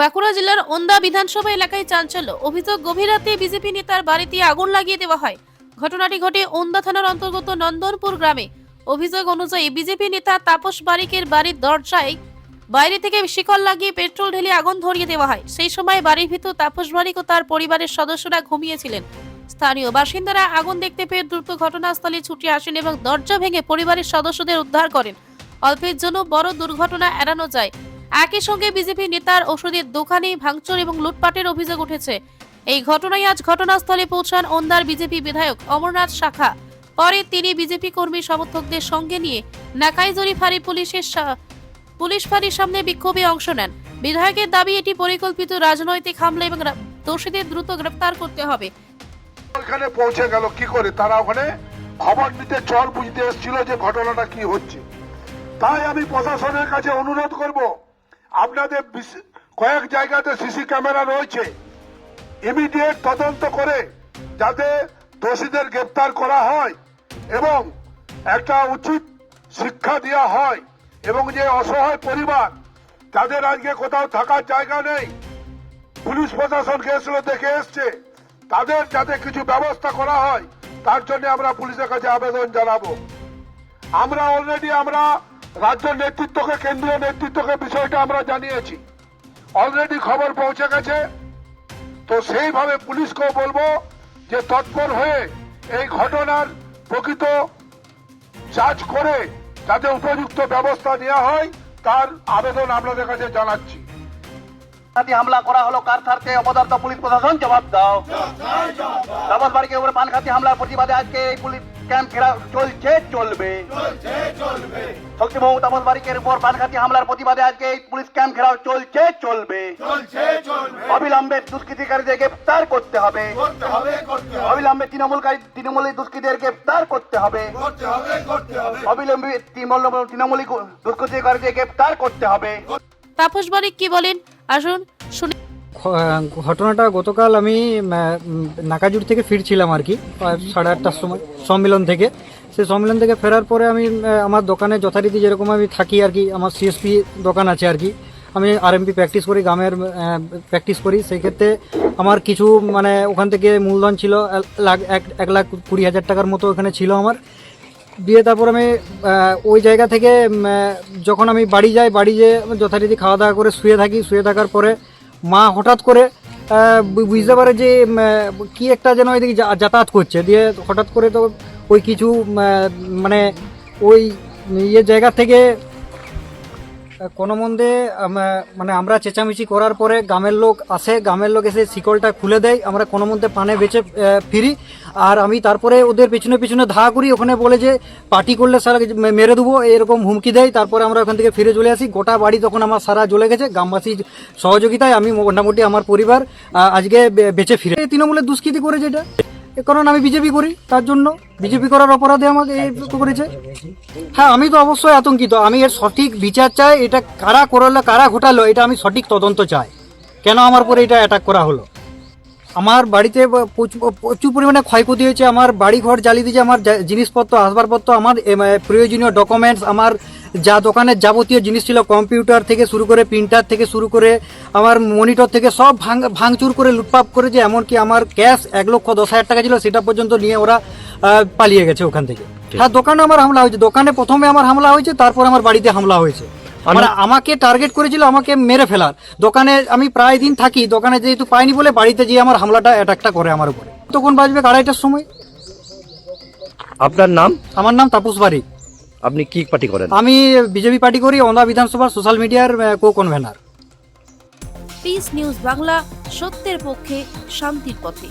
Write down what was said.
বাঁকুড়া জেলার ওন্দা বিধানসভা এলাকায় চাঞ্চল্য। অভিযোগ, গভীর রাতে বিজেপি নেতার বাড়িতে আগুন লাগিয়ে দেওয়া হয়। ঘটনাটি ঘটে ওন্দা থানার অন্তর্গত নন্দনপুর গ্রামে। অভিযোগ অনুযায়ী বিজেপি নেতা তাপস বারিকের বাড়ির দরজায় বাইরে থেকে শিকল লাগিয়ে পেট্রোল ঢেলে আগুন ধরিয়ে দেওয়া হয়। সেই সময় বাড়ির ভিতর তাপস বারিক ও তার পরিবারের সদস্যরা ঘুমিয়েছিলেন। স্থানীয় বাসিন্দারা আগুন দেখতে পেয়ে দ্রুত ঘটনাস্থলে ছুটে আসেন এবং দরজা ভেঙে পরিবারের সদস্যদের উদ্ধার করেন। অল্পের জন্য বড় দুর্ঘটনা এড়ানো যায়। একই সঙ্গে বিজেপি নেতার ওষুধের দোকানে ভাঙচুর এবং লুটপাটের অভিযোগ উঠেছে। এই ঘটনায় আজ ঘটনাস্থলে পৌঁছান ওন্দার বিজেপি বিধায়ক অমরনাথ শাখা। পরে তিনি বিজেপি কর্মী সমর্থকদের সঙ্গে নিয়ে নাকাইজরি ফাঁড়ি পুলিশের পুলিশ ফাঁড়ির সামনে বিক্ষোভে অংশ নেন। বিধায়কের দাবি, এটি পরিকল্পিত রাজনৈতিক হামলা এবং দোষীদের দ্রুত গ্রেপ্তার করতে হবে। ওখানে পৌঁছে গেল কি করে? তারা ওখানে খবর নিতে চর বুঝতে এসেছিল যে ঘটনাটা কি হচ্ছে। তাই আমি প্রশাসনের কাছে অনুরোধ করব আপনাদের কয়েক জায়গাতে সিসি ক্যামেরা রয়েছে। ইমিডিয়েট তদন্ত করে যাতে দোষীদের গ্রেপ্তার করা হয় এবং একটা উচিত শিক্ষা দেওয়া হয় এবং যে অসহায় পরিবার যাদের আজকে কোথাও থাকার জায়গা নেই। পুলিশ প্রশাসন গেছিল দেখে এসছে। তাদের যাতে কিছু ব্যবস্থা করা হয়, তার জন্য আমরা পুলিশের কাছে আবেদন জানাব। আমরা অলরেডি আমরা রাজ্য নেতৃত্বকে, কেন্দ্রীয় নেতৃত্বকে বিষয়টা আমরা জানিয়েছি। অলরেডি খবর পৌঁছে গেছে। তো সেইভাবে পুলিশকেও বলব যে তৎপর হয়ে এই ঘটনার প্রকৃত চার্জ করে, যাতে উপযুক্ত ব্যবস্থা নেওয়া হয়, তার আবেদন আপনাদের কাছে জানাচ্ছি। হামলা করা হলো, কার স্বার্থে পুলিশ প্রশাসন? জবাব দাও। দাবাস বাড়িকে উপরে পানখাতি হামলার প্রতিবাদে আজকে এই পুলিশ ক্যাম্প ঘেরা চলছে, চলবে। শক্তিবাবু তাপস বাড়িকের উপর পানখাতি হামলার প্রতিবাদে আজকে এই পুলিশ ক্যাম্প ঘেরাও চলছে, চলবে। অবিলম্বে দুষ্কৃতিকারীদের গ্রেপ্তার করতে হবে। অবিলম্বে তৃণমূলকারী তৃণমূলী দুষ্কৃতীদের গ্রেপ্তার করতে হবে। অবিলম্বে তৃণমূল তৃণমূলী দুষ্কৃতিকারীদের গ্রেপ্তার করতে হবে। তাপস বারিক কি বলেন? আসুন, শুনে ঘটনাটা গতকাল আমি নাকাজুর থেকে ফিরছিলাম আর কি সাড়ে আটটার সময়, সম্মেলন থেকে। সেই সম্মেলন থেকে ফেরার পরে আমি আমার দোকানে যথারীতি যেরকম আমি থাকি আর কি, আমার সিএসপি দোকান আছে আর কি, আমি আরএমপি প্র্যাকটিস করি, গ্রামের প্র্যাকটিস করি। সেই ক্ষেত্রে আমার কিছু মানে ওখান থেকে মূলধন ছিল এক লাখ কুড়ি হাজার টাকার মতো ওখানে ছিল আমার। দিয়ে তারপর আমি ওই জায়গা থেকে যখন আমি বাড়ি যাই, বাড়ি যেয়ে যথারীতি খাওয়া দাওয়া করে শুয়ে থাকি। শুয়ে থাকার পরে মা হঠাৎ করে বুঝতে পারে যে কি একটা যেন ওইদিকে যাতায়াত করছে। দিয়ে হঠাৎ করে তো ওই কিছু মানে ওই ইয়ে জায়গা থেকে কোনো মন্দে মানে আমরা চেঁচামেচি করার পরে গ্রামের লোক আসে। গ্রামের লোক এসে শিকলটা খুলে দেয়। আমরা কোনো মধ্যে পানে বেঁচে ফিরি। আর আমি তারপরে ওদের পেছনে পেছনে ধা করি, ওখানে বলে যে, পার্টি করলে সারা মেরে দেবো। এরকম হুমকি দেয়। তারপরে আমরা ওখান থেকে ফিরে চলে আসি। গোটা বাড়ি তখন আমার সারা জ্বলে গেছে। গ্রামবাসীর সহযোগিতায় আমি মোটামুটি আমার পরিবার আজকে বেঁচে ফিরে। তৃণমূলের দুষ্কৃতি করে যেটা কারণ আমি বিজেপি করি, তার জন্য। বিজেপি করার অপরাধে আমাকে করেছে। হ্যাঁ আমি তো অবশ্যই আতঙ্কিত। আমি এর সঠিক বিচার চাই। এটা কারা করল, কারা ঘটালো, এটা আমি সঠিক তদন্ত চাই। কেন আমার পরে এটা অ্যাটাক করা হলো? আমার বাড়িতে প্রচুর পরিমাণে ক্ষয়ক্ষতি হয়েছে। আমার বাড়ি ঘর জ্বালিয়ে দিয়েছে আমার জিনিসপত্র আসবাবপত্র আমার প্রয়োজনীয় ডকুমেন্টস আমার যা দোকানের যাবতীয় জিনিস ছিল কম্পিউটার থেকে শুরু করে প্রিন্টার থেকে শুরু করে আমার মনিটর থেকে সব ভাঙ ভাঙচুর করে লুটপাপ করেছে এমনকি আমার ক্যাশ এক লক্ষ দশ হাজার টাকা ছিল সেটা পর্যন্ত নিয়ে ওরা পালিয়ে গেছে ওখান থেকে। হ্যাঁ দোকানে আমার হামলা হয়েছে। দোকানে প্রথমে আমার হামলা হয়েছে তারপর আমার বাড়িতে হামলা হয়েছে। মানে আমাকে টার্গেট করেছিল আমাকে মেরে ফেলার। দোকানে আমি প্রায় দিন থাকি দোকানে যেহেতু পাইনি বলে বাড়িতে গিয়ে আমার হামলাটা অ্যাটাকটা করে আমার উপরে। তখন বাজবে আড়াইটার সময়? আপনার নাম? আমার নাম তাপস বাড়ি আপনি কি পার্টি করেন? আমি বিজেপি পার্টি করি অন্ধা বিধানসভার সোশ্যাল মিডিয়ার co convener peace news Bangla সত্যের পক্ষে শান্তির পথে।